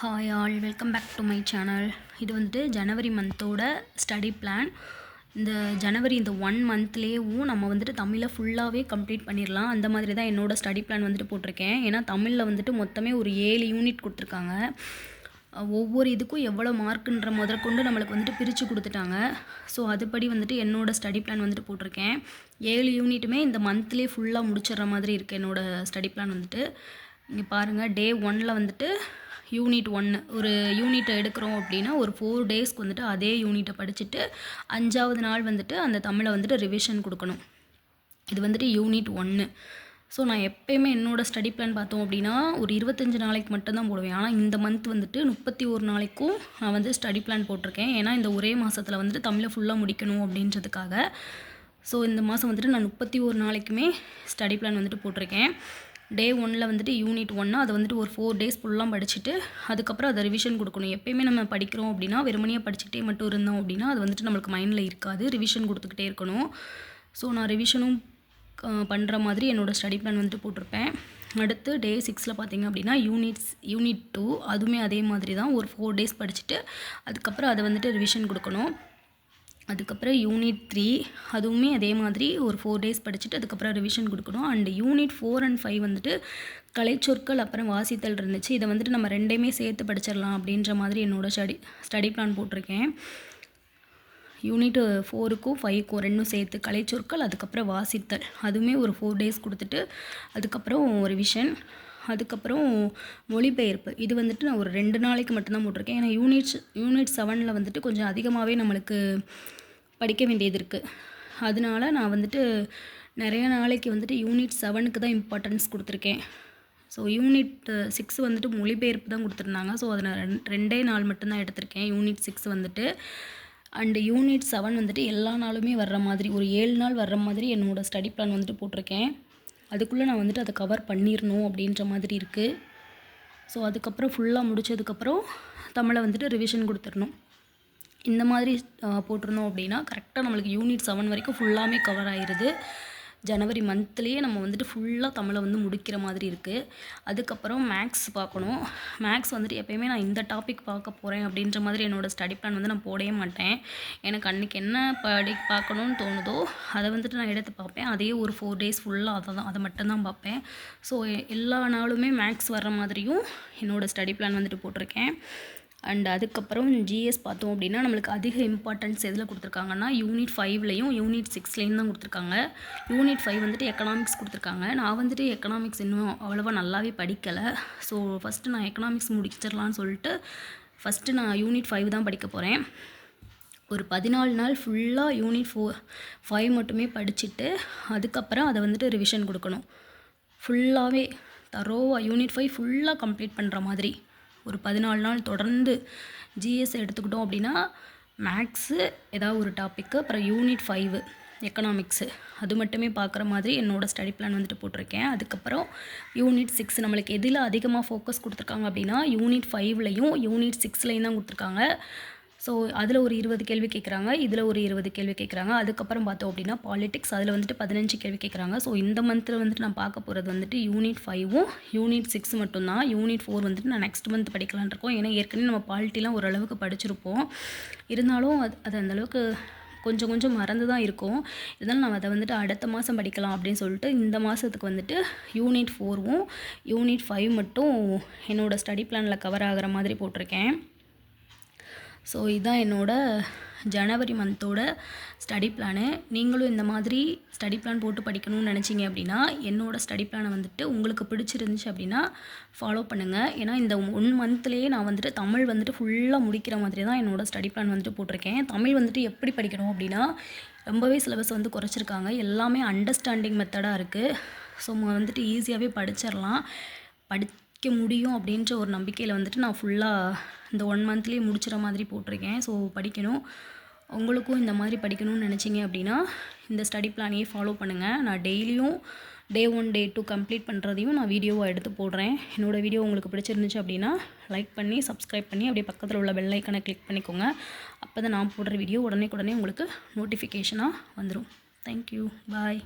Hi all welcome back to my channel இது வந்துட்டு ஜனவரி மந்தோட study plan இந்த ஜனவரி இந்த ஒன் மந்த்லேயும் நம்ம வந்துட்டு தமிழை ஃபுல்லாகவே கம்ப்ளீட் பண்ணிடலாம் அந்த மாதிரி தான் என்னோடய ஸ்டடி பிளான் வந்துட்டு போட்டிருக்கேன். ஏன்னா தமிழில் வந்துட்டு மொத்தமே ஒரு ஏழு யூனிட் கொடுத்துருக்காங்க. ஒவ்வொரு இதுக்கும் எவ்வளோ மார்க்குன்ற முதற்கொண்டு நம்மளுக்கு வந்துட்டு பிரித்து கொடுத்துட்டாங்க. ஸோ அதுபடி வந்துட்டு என்னோடய ஸ்டடி பிளான் வந்துட்டு போட்டிருக்கேன். ஏழு யூனிட்டுமே இந்த மந்த்லேயே ஃபுல்லாக முடிச்சிடுற மாதிரி இருக்குது என்னோடய ஸ்டடி பிளான் வந்துட்டு. இங்கே பாருங்கள் டே ஒனில் வந்துட்டு யூனிட் ஒன்று ஒரு யூனிட்டை எடுக்கிறோம் அப்படின்னா ஒரு ஃபோர் டேஸ்க்கு வந்துட்டு அதே யூனிட்டை படிச்சுட்டு அஞ்சாவது நாள் வந்துட்டு அந்த தமிழை வந்துட்டு ரிவிஷன் கொடுக்கணும். இது வந்துட்டு யூனிட் ஒன்று ஸோ நான் எப்போயுமே என்னோடய ஸ்டடி பிளான் பார்த்தோம் அப்படின்னா ஒரு இருபத்தஞ்சி நாளைக்கு மட்டும்தான் போடுவேன். ஆனால் இந்த மந்த் வந்துட்டு முப்பத்தி ஒரு நாளைக்கும் நான் வந்து ஸ்டடி பிளான் போட்டிருக்கேன். ஏன்னா இந்த ஒரே மாதத்தில் வந்துட்டு தமிழை ஃபுல்லாக முடிக்கணும் அப்படின்றதுக்காக. ஸோ இந்த மாதம் வந்துட்டு நான் முப்பத்தி ஒரு நாளைக்குமே ஸ்டடி பிளான் வந்துட்டு போட்டிருக்கேன். டே ஒனில் வந்துட்டு யூனிட் ஒன்று அதை வந்துட்டு ஒரு ஃபோர் டேஸ் ஃபுல்லாக படிச்சுட்டு அதுக்கப்புறம் அதை ரிவிஷன் கொடுக்கணும். எப்பயுமே நம்ம படிக்கிறோம் அப்படின்னா வெறுமனையாக படிச்சுக்கிட்டே மட்டும் இருந்தோம் அப்படின்னா அது வந்துட்டு நம்மளுக்கு மைண்டில் இருக்காது. ரிவிஷன் கொடுத்துக்கிட்டே இருக்கணும். ஸோ நான் ரிவிஷனும் பண்ணுற மாதிரி என்னோடய ஸ்டடி பிளான் வந்துட்டு போட்டிருப்பேன். அடுத்து டே சிக்ஸில் பார்த்திங்க அப்படின்னா யூனிட்ஸ் யூனிட் டூ அதுவுமே அதே மாதிரி தான். ஒரு ஃபோர் டேஸ் படிச்சுட்டு அதுக்கப்புறம் அதை வந்துட்டு ரிவிஷன் கொடுக்கணும். அதுக்கப்புறம் யூனிட் த்ரீ அதுவுமே அதே மாதிரி ஒரு ஃபோர் டேஸ் படிச்சுட்டு அதுக்கப்புறம் ரிவிஷன் கொடுக்கணும். And unit four and five வந்துட்டு கலைச்சொற்கள் அப்புறம் வாசித்தல் இருந்துச்சு. இதை வந்துட்டு நம்ம ரெண்டையுமே சேர்த்து படிச்சிடலாம் அப்படின்ற மாதிரி என்னோடய ஸ்டடி ஸ்டடி பிளான் போட்டிருக்கேன். யூனிட் ஃபோருக்கும் ஃபைவ்க்கும் ரெண்டும் சேர்த்து கலைச்சொற்கள் அதுக்கப்புறம் வாசித்தல். அதுவுமே ஒரு ஃபோர் டேஸ் கொடுத்துட்டு அதுக்கப்புறம் ரிவிஷன் அதுக்கப்புறம் மொழிபெயர்ப்பு. இது வந்துட்டு நான் ஒரு ரெண்டு நாளைக்கு மட்டும்தான் போட்டிருக்கேன். ஏன்னா யூனிட்ஸ் யூனிட் செவனில் வந்துட்டு கொஞ்சம் அதிகமாகவே நம்மளுக்கு படிக்க வேண்டியது இருக்குது அதனால நான் வந்துட்டு நிறைய நாளைக்கு வந்துட்டு யூனிட் செவனுக்கு தான் இம்பார்ட்டன்ஸ் கொடுத்துருக்கேன். ஸோ யூனிட் சிக்ஸ் வந்துட்டு மொழிபெயர்ப்பு தான் கொடுத்துருந்தாங்க. ஸோ அதை நான் ரெண்டே நாள் மட்டும்தான் எடுத்திருக்கேன். யூனிட் சிக்ஸ் வந்துட்டு. அண்டு யூனிட் செவன் வந்துட்டு எல்லா நாளுமே வர்ற மாதிரி ஒரு ஏழு நாள் வர்ற மாதிரி என்னோடய ஸ்டடி பிளான் வந்துட்டு போட்டிருக்கேன். அதுக்குள்ளே நான் வந்துட்டு அதை கவர் பண்ணிடணும் அப்படின்ற மாதிரி இருக்குது ஸோ அதுக்கப்புறம் ஃபுல்லாக முடித்ததுக்கப்புறம் தமிழை வந்துட்டு ரிவிஷன் கொடுத்துடணும். இந்த மாதிரி போட்டிருந்தோம் அப்படின்னா கரெக்டாக நம்மளுக்கு யூனிட் செவன் வரைக்கும் ஃபுல்லாமே கவர் ஆயிடுது ஜனவரி மந்த்லேயே நம்ம வந்துட்டு ஃபுல்லாக தமிழை வந்து முடிக்கிற மாதிரி இருக்குது அதுக்கப்புறம் மேக்ஸ் பார்க்கணும். மேக்ஸ் வந்துட்டு எப்போயுமே நான் இந்த டாபிக் பார்க்க போகிறேன் அப்படின்ற மாதிரி என்னோடய ஸ்டடி பிளான் வந்து நான் போடவே மாட்டேன். எனக்கு அன்றைக்கி என்ன படி பார்க்கணுன்னு தோணுதோ அதை வந்துட்டு நான் எடுத்து பார்ப்பேன். அதே ஒரு ஃபோர் டேஸ் ஃபுல்லாக அதை தான் அதை மட்டும்தான் பார்ப்பேன். ஸோ எல்லா நாளுமே மேக்ஸ் வர்ற மாதிரியும் என்னோடய ஸ்டடி பிளான் வந்துட்டு போட்டிருக்கேன். அண்ட் அதுக்கப்புறம் ஜிஎஸ் பார்த்தோம் அப்படின்னா நம்மளுக்கு அதிக இம்பார்ட்டன்ஸ் எதில் கொடுத்துருக்காங்கன்னா யூனிட் ஃபைவ்லையும் யூனிட் சிக்ஸ்லேயும் தான் கொடுத்துருக்காங்க. யூனிட் ஃபைவ் வந்துட்டு எக்கனாமிக்ஸ் கொடுத்துருக்காங்க. நான் வந்துட்டு எக்கனாமிக்ஸ் இன்னும் அவ்வளோவா நல்லாவே படிக்கலை. ஸோ ஃபஸ்ட்டு நான் எக்கனாமிக்ஸ் முடிச்சிடலான்னு சொல்லிட்டு ஃபஸ்ட்டு நான் யூனிட் ஃபைவ் தான் படிக்க போகிறேன் ஒரு பதினாலு நாள் ஃபுல்லாக யூனிட் ஃபோர் ஃபைவ் மட்டுமே படிச்சுட்டு அதுக்கப்புறம் அதை வந்துட்டு ரிவிஷன் கொடுக்கணும். ஃபுல்லாகவே தரோவாக யூனிட் ஃபைவ் ஃபுல்லாக கம்ப்ளீட் பண்ணுற மாதிரி. ஒரு பதினாலு நாள் தொடர்ந்து ஜிஎஸ் எடுத்துக்கிட்டோம் அப்படின்னா மேக்ஸு ஏதாவது ஒரு டாப்பிக்கு அப்புறம் யூனிட் ஃபைவு எக்கனாமிக்ஸு அது மட்டுமே பார்க்குற மாதிரி என்னோடய ஸ்டடி பிளான் வந்துட்டு போட்டிருக்கேன். அதுக்கப்புறம் யூனிட் சிக்ஸ் நம்மளுக்கு எதில் அதிகமாக ஃபோக்கஸ் கொடுத்துருக்காங்க அப்படின்னா யூனிட் ஃபைவ்லையும் யூனிட் சிக்ஸ்லையும் தான் கொடுத்துருக்காங்க. ஸோ அதில் ஒரு இருபது கேள்வி கேட்குறாங்க இதில் ஒரு இருபது கேள்வி கேட்குறாங்க அதுக்கப்புறம் பார்த்தோம் அப்படின்னா பாலிட்டிக்ஸ் அதில் வந்துட்டு பதினஞ்சு கேள்வி கேட்குறாங்க ஸோ இந்த மந்தில் வந்துட்டு நான் பார்க்க போகிறது வந்துட்டு யூனிட் ஃபைவும் யூனிட் சிக்ஸ் மட்டும்தான். யூனிட் ஃபோர் வந்துட்டு நான் நெக்ஸ்ட் மந்த் படிக்கலான் இருக்கோம். ஏன்னா ஏற்கனவே நம்ம பாலிட்டிலாம் ஓரளவுக்கு படிச்சிருப்போம். இருந்தாலும் அது அது அந்தளவுக்கு கொஞ்சம் கொஞ்சம் மறந்து தான் இருக்கும். இருந்தாலும் நம்ம அதை வந்துட்டு அடுத்த மாதம் படிக்கலாம் அப்படின்னு சொல்லிட்டு இந்த மாதத்துக்கு வந்துட்டு யூனிட் ஃபோர்வும் யூனிட் ஃபைவ் மட்டும் என்னோடய ஸ்டடி பிளானில் கவர் ஆகிற மாதிரி போட்டிருக்கேன். ஸோ இதுதான் என்னோடய ஜனவரி மந்தோட ஸ்டடி பிளானு நீங்களும் இந்த மாதிரி ஸ்டடி பிளான் போட்டு படிக்கணும்னு நினச்சிங்க அப்படின்னா என்னோடய ஸ்டடி பிளானை வந்துட்டு உங்களுக்கு பிடிச்சிருந்துச்சு அப்படின்னா ஃபாலோ பண்ணுங்கள் ஏன்னா இந்த ஒன் மந்த்லேயே நான் வந்துட்டு தமிழ் வந்துட்டு ஃபுல்லாக முடிக்கிற மாதிரி தான் என்னோடய ஸ்டடி பிளான் வந்துட்டு போட்டிருக்கேன். தமிழ் வந்துட்டு எப்படி படிக்கணும் அப்படின்னா ரொம்பவே சிலபஸ் வந்து குறைச்சிருக்காங்க. எல்லாமே அண்டர்ஸ்டாண்டிங் மெத்தடாக இருக்குது ஸோ வந்துட்டு ஈஸியாகவே படிச்சிடலாம் படிக்க முடியும் அப்படின்ற ஒரு நம்பிக்கையில் வந்துட்டு நான் ஃபுல்லாக இந்த ஒன் மந்த்லேயே முடிச்சிட மாதிரி போட்டிருக்கேன். ஸோ படிக்கணும். உங்களுக்கும் இந்த மாதிரி படிக்கணும்னு நினச்சிங்க அப்படின்னா இந்த ஸ்டடி பிளானையே ஃபாலோ பண்ணுங்கள் நான் டெய்லியும் day one day two complete பண்ணுறதையும் நான் வீடியோவாக எடுத்து போடுறேன். என்னோடய வீடியோ உங்களுக்கு பிடிச்சிருந்துச்சு அப்படின்னா லைக் பண்ணி சப்ஸ்கிரைப் பண்ணி அப்படியே பக்கத்தில் உள்ள பெல் ஐக்கனை கிளிக் பண்ணிக்கோங்க. அப்போ தான் நான் போடுற வீடியோ உடனே உடனே உங்களுக்கு நோட்டிஃபிகேஷனாக வந்துடும் தேங்க்யூ பாய்